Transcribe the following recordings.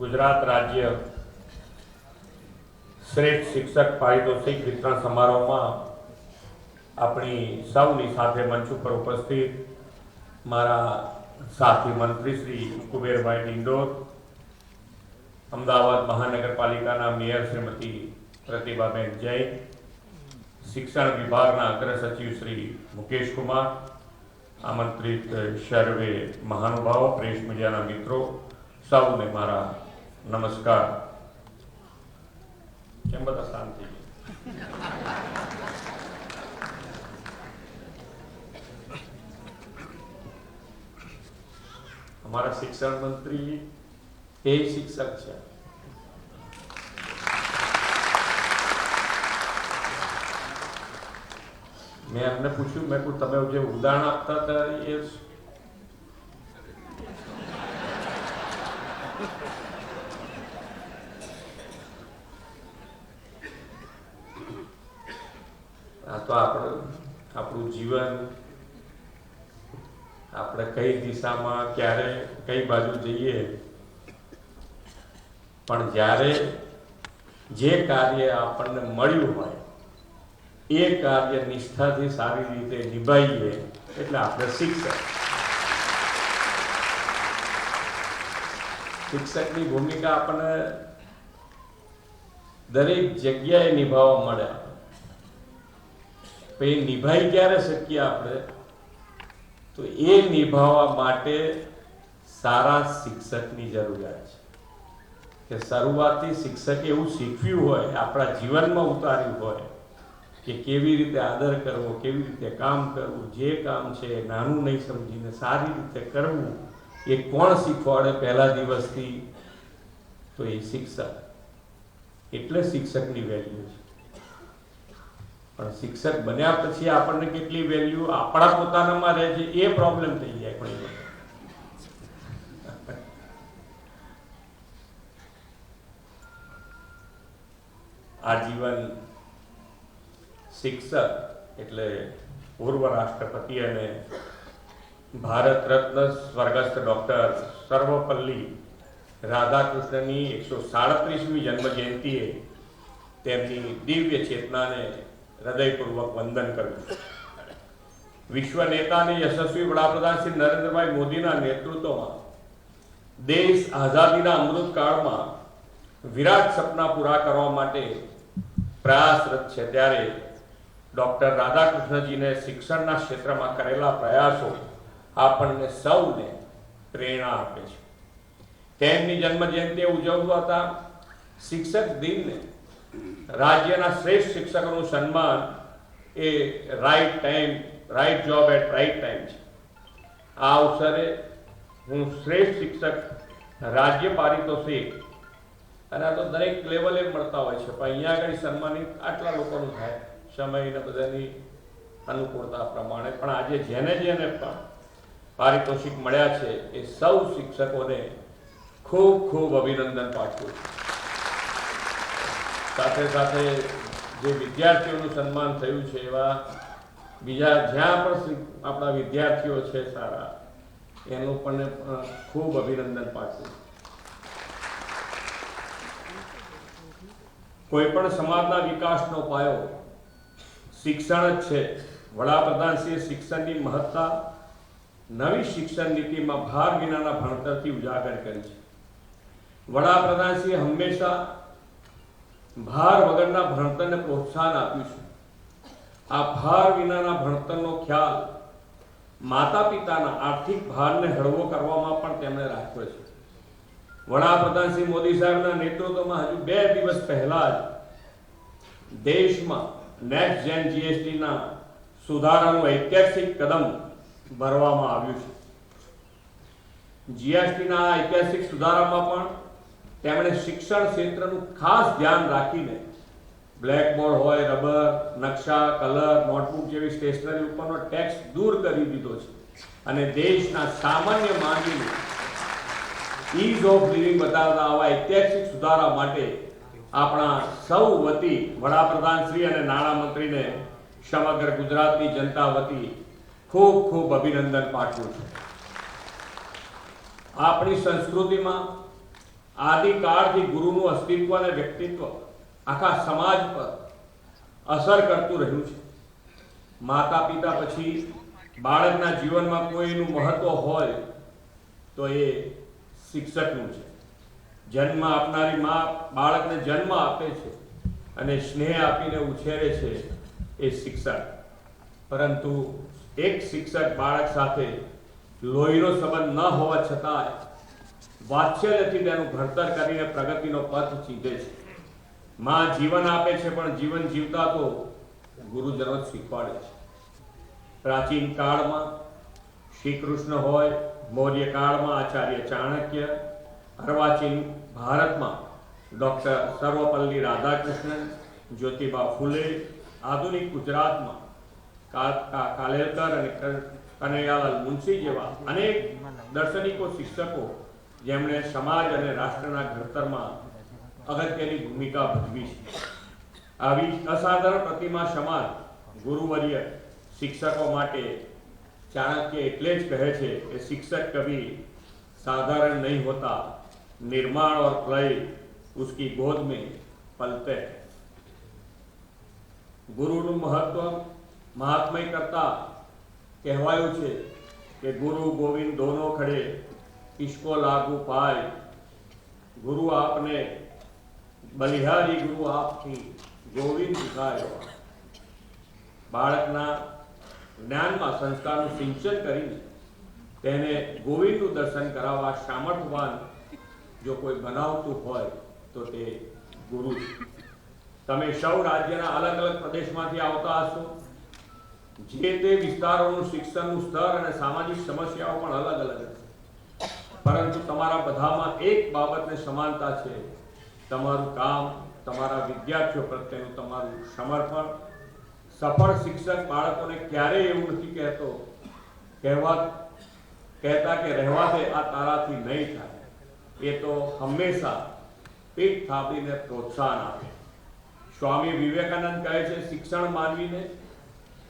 ગુજરાત રાજ્ય શ્રેષ્ઠ શિક્ષક પારિતોષિક વિતરણ સમારોહમાં આપણી સૌની સાથે મંચ ઉપર ઉપસ્થિત મારા સાથી મંત્રી શ્રી કુબેરભાઈ ડિંડોર, અમદાવાદ મહાનગરપાલિકાના મેયર શ્રીમતી પ્રતિભાબેન જૈન, શિક્ષણ વિભાગના અગ્ર સચિવ શ્રી મુકેશ કુમાર, આમંત્રિત સર્વે મહાનુભાવો, પ્રેસ મીડિયાના મિત્રો, સૌને મારા નમસ્કાર. કેમ બધા શાંતિ અમારા શિક્ષણ મંત્રી એ શિક્ષક છે. મેં એમને પૂછ્યું, મેં તમે જે ઉદાહરણ આપતા હતા એ આ તો આપણું જીવન આપણે કઈ દિશામાં, ક્યારે કઈ બાજુ જઈએ? પણ જ્યારે જે કાર્ય આપણને મળ્યું હોય, એ કાર્ય નિષ્ઠાથી સારી રીતે નિભાઈએ, એટલે આપણે શિક્ષક. શિક્ષકની ભૂમિકા આપણને દરેક જગ્યાએ નિભાવવા મળે. તો એ નિભાઈ ક્યારે શકીએ આપણે? તો એ નિભાવવા માટે સારા શિક્ષકની જરૂરિયાત છે. કે શરૂઆતથી શિક્ષકે એવું શીખવ્યું હોય, આપણા જીવનમાં ઉતાર્યું હોય, કે કેવી રીતે આદર કરવો, કેવી રીતે કામ કરવું, જે કામ છે એ નાનું નહીં સમજીને સારી રીતે કરવું, એ કોણ શીખવાડે પહેલા દિવસથી? તો એ શિક્ષક. એટલે શિક્ષકની વેલ્યુ છે. પણ શિક્ષક બન્યા પછી આપણને કેટલી વેલ્યુ આપણા પોતાનામાં રહે છે એ પ્રોબ્લેમ થઈ જાય ઘણી આજીવન શિક્ષક એટલે પૂર્વ રાષ્ટ્રપતિ અને ભારત રત્ન સ્વર્ગસ્થ ડોક્ટર સર્વપલ્લી રાધાકૃષ્ણની એકસો સાડત્રીસમી જન્મ જયંતિએ તેમની દિવ્ય ચેતનાને હૃદયપૂર્વક વંદન કર્યું. વિશ્વ નેતા અને યશસ્વી વડાપ્રધાન શ્રી નરેન્દ્રભાઈ મોદીના નેતૃત્વમાં દેશ આઝાદીના અમૃતકાળમાં વિરાટ સપના પૂરા કરવા માટે પ્રયાસરત છે. ત્યારે ડૉક્ટર રાધાકૃષ્ણજીને શિક્ષણના ક્ષેત્રમાં કરેલા પ્રયાસો આપણને સૌને પ્રેરણા આપે છે. તેમની જન્મજયંતિ ઉજવતા શિક્ષક દિનને રાજ્યના શ્રેષ્ઠ શિક્ષકોનું સન્માન એ right time right job at right time છે. આ અવસરે હું શ્રેષ્ઠ શિક્ષક રાજ્ય પારિતોષિક અને આ તો દરેક લેવલે મળતા હોય છે. પણ અહીંયા આગળ સન્માનિત આટલા લોકોનું થાય, સમય ને બધાની અનુકૂળતા પ્રમાણે. પણ આજે જેને જેને પણ પારિતોષિક મળ્યા છે, એ સૌ શિક્ષકોને ખૂબ ખૂબ અભિનંદન પાઠવું છું. સાથે સાથે જે વિદ્યાર્થીઓનું સન્માન થયું છે એવા બીજા જ્યાં પણ આપણા વિદ્યાર્થીઓ છે સારા, એનું પણ ખૂબ અભિનંદન પાછું કોઈ પણ સમાજના વિકાસનો પાયો શિક્ષણ જ છે. વડાપ્રધાનશ્રીએ શિક્ષણની મહત્તા, નવી શિક્ષણ નીતિમાં ભાર વિનાના ભણતરથી ઉજાગર કરી છે. વડાપ્રધાનશ્રીએ હંમેશા ભાર વગરના ભણતરને પ્રોત્સાહન આપ્યું છે. આ ભાર વિનાના ભણતરનો ખ્યાલ માતા પિતાના આર્થિક ભારને હળવો કરવામાં પણ તેમણે રાખ્યો છે. વડાપ્રધાન શ્રી મોદી સાહેબના નેતૃત્વમાં હજુ બે દિવસ પહેલા જ દેશમાં નેક્સ્ટ જેન જીએસટીના સુધારાનું ઐતિહાસિક કદમ ભરવામાં આવ્યું છે. જીએસટીના ઐતિહાસિક સુધારામાં પણ તેમણે શિક્ષણ ક્ષેત્રનું ખાસ ધ્યાન રાખીને બ્લેકબોર્ડ હોય, રબર, નકશા, કલર, નોટબુક જેવી સ્ટેશનરી ઉપરનો ટેક્સ દૂર કરી દીધો છે. અને દેશના સામાન્ય માનવીને ઇઝ ઓફ લિવિંગ બતાવતા આવા ઐતિહાસિક સુધારા માટે આપણા સૌ વતી વડાપ્રધાન શ્રી અને નાણામંત્રીને સમગ્ર ગુજરાતની જનતા વતી ખૂબ ખૂબ અભિનંદન પાઠવું છું. આપણી સંસ્કૃતિમાં આદિકાળથી ગુરુનું અસ્તિત્વ અને વ્યક્તિત્વ આખા સમાજ પર અસર કરતું રહ્યું છે. માતા પિતા પછી બાળકના જીવનમાં કોઈનું મહત્વ હોય તો એ શિક્ષકનું છે. જન્મ આપનારી મા બાળકને જન્મ આપે છે અને સ્નેહ આપીને ઉછેરે છે એ શિક્ષક પરંતુ એક શિક્ષક બાળક સાથે લોહીનો સંબંધ ન હોવા છતાં વાત્સલ્યથી તેનું ઘડતર કરીને પ્રગતિનો પથ ચીંધે છે. માં જીવન આપે છે, પણ જીવન જીવતા તો ગુરુજનો જ શીખવાડે છે. પ્રાચીન કાળમાં શ્રી કૃષ્ણ હોય, મૌર્ય કાળમાં આચાર્ય ચાણક્ય, અર્વાચીન ભારતમાં ડૉક્ટર સર્વપલ્લી રાધાકૃષ્ણન, જ્યોતિબા ફૂલે, આધુનિક ગુજરાતમાં કાલેલકર અને કનૈયાલાલ મુનશી જેવા અનેક દર્શનિકો, શિક્ષકો જેમણે સમાજ અને રાષ્ટ્રના ઘડતરમાં અગત્યની ભૂમિકા ભજવી છે. આવી અસાધારણ પ્રતિમા સમાજ ગુરુવર્ય શિક્ષકો માટે ચાણક્ય એટલે જ કહે છે કે શિક્ષક કવિ સાધારણ નહીં હોતા, નિર્માણ और प्रलय उसकी गोद में पलते ગુરુનું મહત્વ મહાત્મય કરતા કહેવાયું છે કે ગુરુ ગોવિંદ દોનો ખડે કિસકો લાગુ પાય. ગુરુ આપને બલિહારી ગુરુ આપથી ગોવિંદ શીખાયો બાળકના જ્ઞાનમાં સંસ્કારનું સિંચન કરીને તેને ગોવિંદનું દર્શન કરાવવા સામર્થવાન જો કોઈ બનાવતું હોય તો તે ગુરુ તમે સૌ રાજ્યના અલગ અલગ પ્રદેશમાંથી આવતા હશો. જે તે વિસ્તારોનું શિક્ષણનું સ્તર અને સામાજિક સમસ્યાઓ પણ અલગ અલગ હશે. પરંતુ તમારા બધામાં એક બાબતને સમાનતા છે. તમારું કામ, તમારા વિદ્યાર્થીઓ પ્રત્યેનું તમારું સમર્પણ. સફળ શિક્ષક બાળકોને ક્યારેય એવું નથી કહેતો, કહેવા, કહેતા કે રહેવા દે આ તારાથી નહીં થાય. એ તો હંમેશા પીઠ થાપીને પ્રોત્સાહન આપે. સ્વામી વિવેકાનંદ કહે છે, શિક્ષણ માનવીને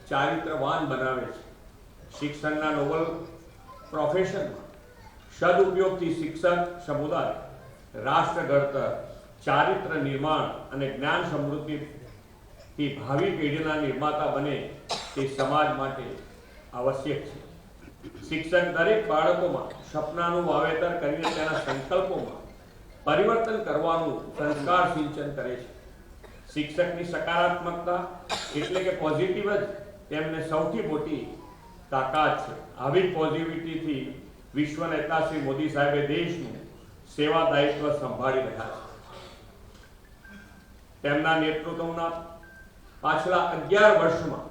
ચારિત્રવાન બનાવે છે. શિક્ષણના નોબલ પ્રોફેશનમાં સદુપયોગથી શિક્ષક સમુદાય રાષ્ટ્ર ઘડતર ચારિત્ર નિર્માણ અને જ્ઞાન સમૃદ્ધિથી ભાવિ પેઢીના નિર્માતા બને તે સમાજ માટે આવશ્યક છે. શિક્ષક દરેક બાળકોમાં સપનાનું વાવેતર કરીને તેના સંકલ્પોમાં પરિવર્તન કરવાનું સંસ્કાર સિંચન કરે છે. શિક્ષકની સકારાત્મકતા એટલે કે પોઝિટિવ જ તેમને સૌથી મોટી તાકાત છે. આવી પોઝિટિવિટીથી વિશ્વ નેતા શ્રી મોદી સાહેબે દેશનું સેવા દાયિત્વ સંભાળી રહ્યા છે. તેમના નેતૃત્વના પાછલા અગિયાર વર્ષમાં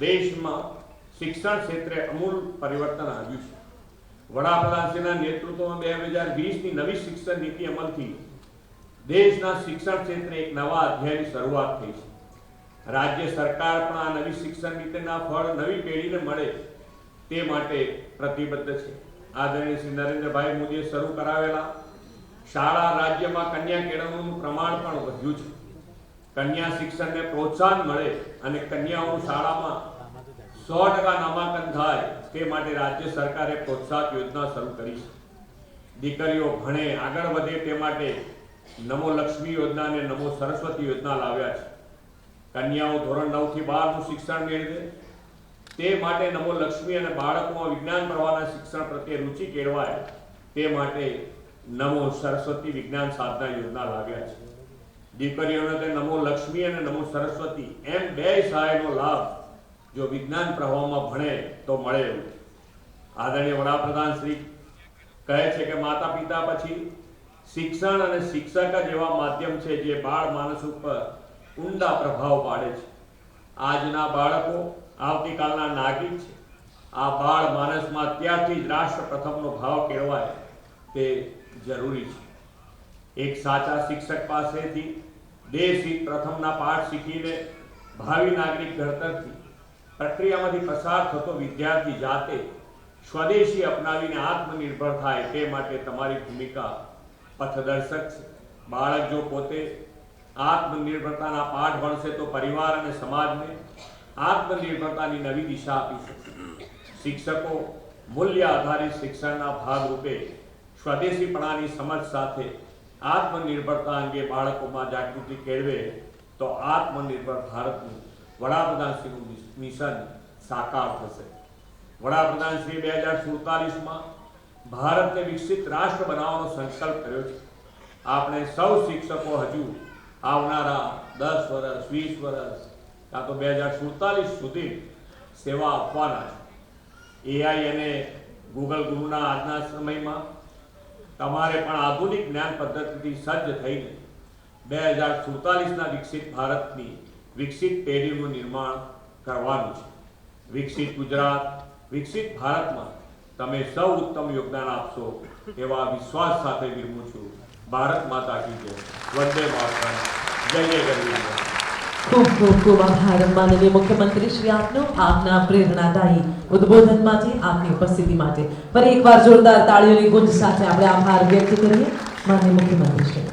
દેશમાં શિક્ષણ ક્ષેત્રે અમૂલ પરિવર્તન આવ્યું છે. વડાપ્રધાનશ્રીના નેતૃત્વમાં બે હજાર વીસની નવી શિક્ષણ નીતિ અમલથી દેશના શિક્ષણ ક્ષેત્રે એક નવા અધ્યાયની શરૂઆત થઈ છે. રાજ્ય સરકાર પણ આ નવી શિક્ષણ નીતિના ફળ નવી પેઢીને મળે તે માટે પ્રતિબદ્ધ છે. આદરણીય શ્રી નરેન્દ્રભાઈ મોદીએ શરૂ કરાવેલા શાળા રાજ્યમાં કન્યા કેળવણીનું પ્રમાણ પણ વધ્યું છે. કન્યા શિક્ષણને પ્રોત્સાહન મળે અને કન્યાઓ શાળામાં સો ટકા નામાંકન થાય તે માટે રાજ્ય સરકારે પ્રોત્સાહક યોજના શરૂ કરી છે. દીકરીઓ ભણે, આગળ વધે તે માટે નમો લક્ષ્મી યોજના અને નમો સરસ્વતી યોજના લાવ્યા છે. કન્યાઓ ધોરણ નવથી બારનું શિક્ષણ મેળવે તે માટે નમો લક્ષ્મી અને બાળકોમાં વિજ્ઞાન પ્રવાહના શિક્ષણ પ્રત્યે રુચિ કેળવાય, તે માટે નમો સરસ્વતી વિજ્ઞાન સાધના યોજના લાવ્યા છે. દીકરીઓને તે નમો લક્ષ્મી અને નમો સરસ્વતી એમ બે સહાયનો લાભ જો વિજ્ઞાન પ્રવાહમાં ભણે તો મળે એવું. આદરણીય વડાપ્રધાન શ્રી કહે છે કે માતા પિતા પછી શિક્ષણ અને શિક્ષક જ એવા માધ્યમ છે જે બાળ માનસ ઉપર ઊંડા પ્રભાવ પાડે છે. આજના બાળકો આવતીકાલના નાગરિક છે. આ બાળ માનસમાં ત્યારથી જ રાષ્ટ્ર પ્રથમનો ભાવ કેળવાય તે જરૂરી છે. એક સાચા શિક્ષક પાસેથી દેશ પ્રથમના પાઠ શીખીને ભાવિ નાગરિક ઘડતરથી પ્રક્રિયામાંથી પસાર થતો વિદ્યાર્થી જાતે સ્વદેશી અપનાવીને આત્મનિર્ભર થાય તે માટે તમારી ભૂમિકા પથદર્શક છે. બાળક જો પોતે આત્મનિર્ભરતાના પાઠ ભણશે તો પરિવાર અને સમાજને આત્મનિર્ભરતાની નવી દિશા આપી છે. શિક્ષકો મૂલ્ય આધારિત શિક્ષણના ભાગરૂપે સ્વદેશીપણાની સમજ સાથે આત્મનિર્ભરતા અંગે બાળકોમાં જાગૃતિ કેળવે તો આત્મનિર્ભર ભારતનું વડાપ્રધાનશ્રીનું મિશન સાકાર થશે. વડાપ્રધાનશ્રી બે હજાર સુડતાલીસમાં ભારતને વિકસિત રાષ્ટ્ર બનાવવાનો સંકલ્પ કર્યો છે. આપણે સૌ શિક્ષકો હજુ આવનારા દસ વર્ષ વીસ વર્ષ કાં તો બે હજાર સુડતાલીસ સુધી સેવા આપવાના છે. એઆઈ અને ગૂગલ ગુરુના આજના સમયમાં તમારે પણ આધુનિક જ્ઞાન પદ્ધતિથી સજ્જ થઈને બે હજાર સુડતાલીસના વિકસિત ભારતની વિકસિત પેઢીનું નિર્માણ કરવાનું છે. વિકસિત ગુજરાત, વિકસિત ભારતમાં તમે સૌ ઉત્તમ યોગદાન આપશો એવા વિશ્વાસ સાથે વિરમું છું. ભારત માતા કી જય. વંદે માતરમ. જય જય ગરવી. ખૂબ ખૂબ ખૂબ આભાર. માનનીય મુખ્યમંત્રી શ્રી આપનો આપના પ્રેરણાદાયી ઉદ્બોધન આપની ઉપસ્થિતિ માટે. ફરી એકવાર જોરદાર તાળીઓની ગુંજ સાથે આપણે આભાર વ્યક્ત કરીએ. માનનીય મુખ્યમંત્રી શ્રી.